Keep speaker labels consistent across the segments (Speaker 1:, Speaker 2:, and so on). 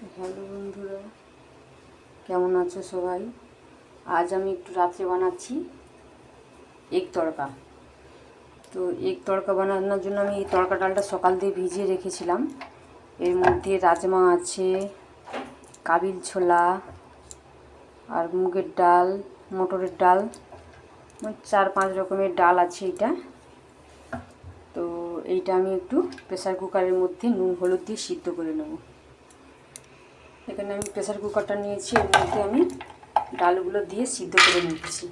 Speaker 1: Hello বন্ধুরা, কেমন আছো সবাই? আজ আমি একটু রাত্রে বানাচ্ছি এগ তড়কা। তো এগ তড়কা বানানোর জন্য আমি এই তড়কা ডালটা সকাল দিয়ে ভিজিয়ে রেখেছিলাম। এর মধ্যে রাজমা আছে, কাবিল ছোলা আর মুগের ডাল, মটরের ডাল চার পাঁচ রকমের ডাল আছে এটা। তো এইটা আমি একটু প্রেসার কুকারের মধ্যে নুন, হলুদ দিয়ে সিদ্ধ করে নেব। এখানে আমি প্রেসার কুকারটা নিয়েছি, এর মধ্যে আমি ডালগুলো দিয়ে সিদ্ধ করে নিচ্ছি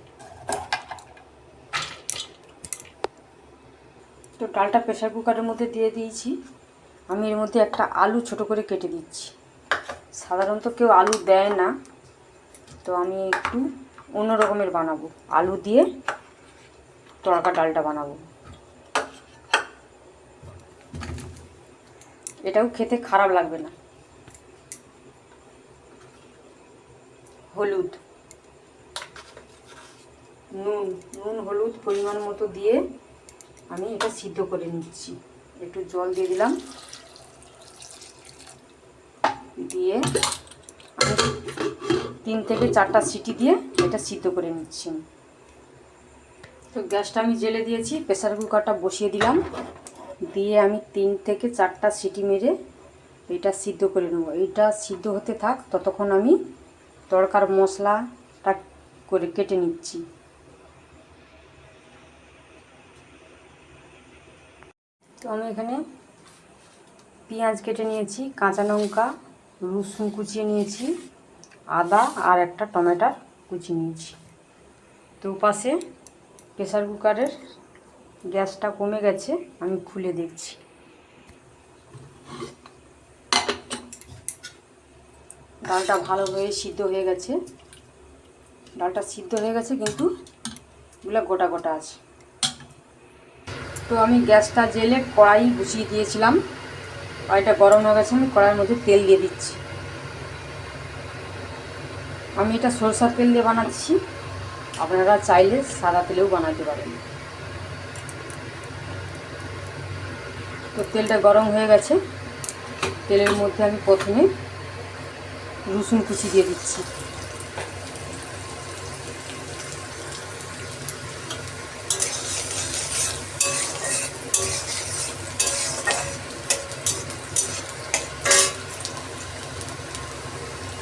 Speaker 1: তো ডালটা প্রেসার কুকারের মধ্যে দিয়ে দিয়েছি। আমি এর মধ্যে একটা আলু ছোট করে কেটে দিচ্ছি। সাধারণত কেউ আলু দেয় না, তো আমি একটু অন্য রকমের বানাবো। আলু দিয়ে তড়কা ডালটা বানাবো। এটাও খেতে খারাপ লাগবে না। হলুদ। নুন নুন, হলুদ পরিমাণ মতো দিয়ে আমি এটা সিদ্ধ করে নিচ্ছি। একটু জল দিয়ে দিলাম। দিয়ে তিন থেকে চারটা সিটি দিয়ে এটা সিদ্ধ করে নিচ্ছি। তো গ্যাসটা আমি জেলে দিয়েছি, প্রেসার কুকারটা বসিয়ে দিলাম। দিয়ে আমি তিন থেকে চারটা সিটি মেরে এটা সিদ্ধ করে নেব। এইটা সিদ্ধ হতে থাক, ততক্ষণ আমি তড়কার মশলাটা করে কেটে নিচ্ছি। তো আমি এখানে পেঁয়াজ কেটে নিয়েছি, কাঁচা লঙ্কা, রসুন কুচিয়ে নিয়েছি, আদা আর একটা টমেটোর কুচি নিয়েছি। তো পাশে প্রেসার কুকারের গ্যাসটা কমে গেছে, আমি খুলে দেখছি। ডালটা ভালোভাবে সিদ্ধ হয়ে গেছে। ডালটা সিদ্ধ হয়ে গেছে, কিন্তু এগুলো গোটা গোটা আছে। তো আমি গ্যাসটা জেলে কড়াই বসিয়ে দিয়েছিলাম। কড়াইটা গরম হয়ে গেছে, আমি কড়াইয়ের মধ্যে তেল দিয়ে দিচ্ছি। আমি এটা সরষার তেল দিয়ে বানাচ্ছি। আপনারা চাইলে সাদা তেলেও বানাতে পারেন। তো তেলটা গরম হয়ে গেছে। তেলের মধ্যে আমি প্রথমে রসুন কুচি দিয়ে দিচ্ছি।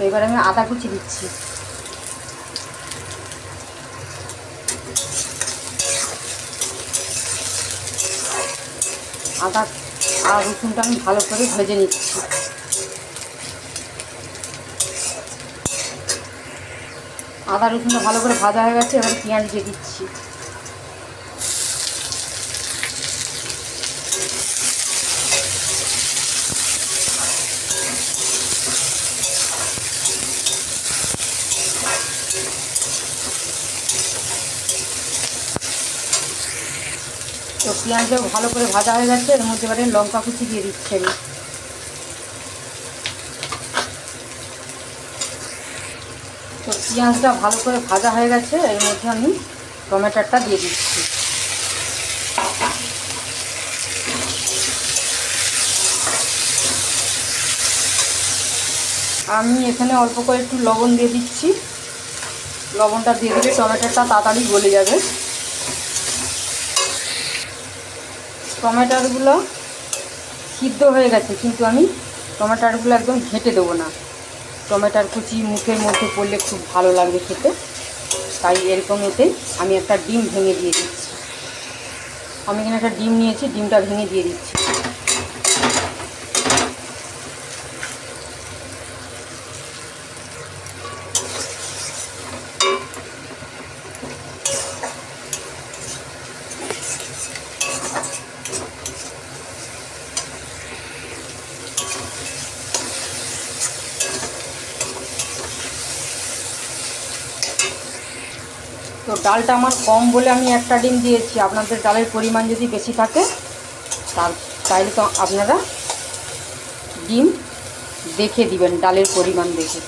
Speaker 1: এবার আমি আদা কুচি দিচ্ছি। আদা আর রসুনটা আমি ভালো করে ভেজে নিচ্ছি। আদা রসুনটা ভালো করে ভাজা হয়ে গেছে, এবার পেঁয়াজ দিয়ে দিচ্ছি। তো পেঁয়াজটা ভালো করে ভাজা হয়ে গেছে, এর মধ্যে এবারে লঙ্কা কুচি দিয়ে দিচ্ছি আমি। তো পেঁয়াজটা ভালো করে ভাজা হয়ে গেছে, এর মধ্যে আমি টমেটোটা দিয়ে দিচ্ছি। আমি এখানে অল্প করে একটু লবণ দিয়ে দিচ্ছি। লবণটা দিয়ে দিলে টমেটোটা তাড়াতাড়ি গলে যাবে। টমেটোগুলো সিদ্ধ হয়ে গেছে, কিন্তু আমি টমেটোগুলো একদম ঘেঁটে দেবো না। টমেটোর কুচি মুখের মধ্যে পড়লে খুব ভালো লাগবে খেতে। তাই এরকম এতে আমি একটা ডিম ভেঙে দিয়ে দিচ্ছি। আমি এখানে একটা ডিম নিয়েছি, ডিমটা ভেঙে দিয়ে দিচ্ছি। তো ডালটা আমার কম বলে আমি একটা ডিম দিয়েছি। আপনাদের ডালের পরিমাণ যদি বেশি থাকে, তার তাইলে তো আপনারা ডিম দেখে দিবেন, ডালের পরিমাণ দেখে।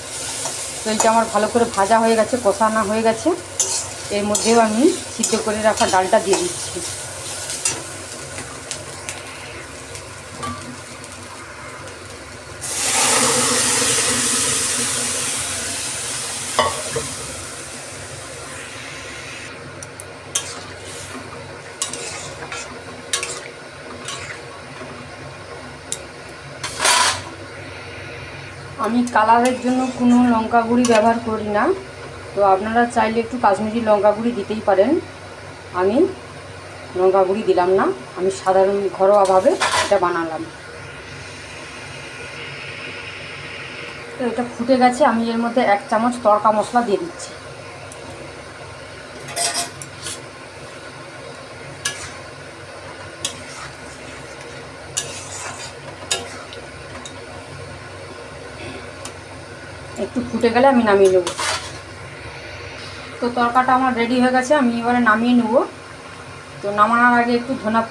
Speaker 1: তো এইটা আমার ভালো করে ভাজা হয়ে গেছে, কষানো হয়ে গেছে। এর মধ্যেও আমি সিদ্ধ করে রাখা ডালটা দিয়ে দিচ্ছি। আমি কালারের জন্য কোনো লঙ্কা গুঁড়ি ব্যবহার করি না। তো আপনারা চাইলে একটু কাশ্মীরি লঙ্কা গুঁড়ি দিতেই পারেন। আমি লঙ্কা গুঁড়ি দিলাম না, আমি সাধারণ ঘরোয়াভাবে এটা বানালাম। তো এটা ফুটে গেছে, আমি এর মধ্যে এক চামচ তড়কা মশলা দিয়ে দিচ্ছি। একটু ফুটে গেলে আমি নামিয়ে নেব। তো তরকাটা আমার রেডি হয়ে গেছে, আমি এবারে নামিয়ে নেব। তো নামানোর আগে একটু ধনা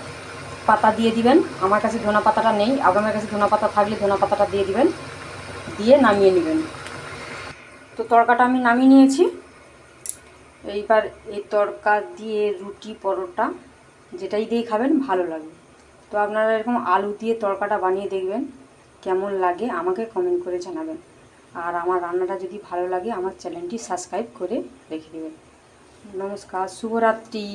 Speaker 1: পাতা দিয়ে দিবেন। আমার কাছে ধনা পাতাটা নেই আপনার কাছে ধনা পাতা থাকলে ধনা পাতাটা দিয়ে দিবেন। দিয়ে নামিয়ে নেবেন। তো তরকাটা আমি নামিয়ে নিয়েছি। এইবার এই তরকা দিয়ে রুটি পরোটা যেটাই দিয়ে খাবেন, ভালো লাগবে তো আপনারা এরকম আলু দিয়ে তরকাটা বানিয়ে দেখবেন, কেমন লাগে আমাকে কমেন্ট করে জানাবেন। আর আমার রান্নাটা যদি ভালো লাগে আমার চ্যানেলটি সাবস্ক্রাইব করে রেখে দেবেন। নমস্কার শুভরাত্রি।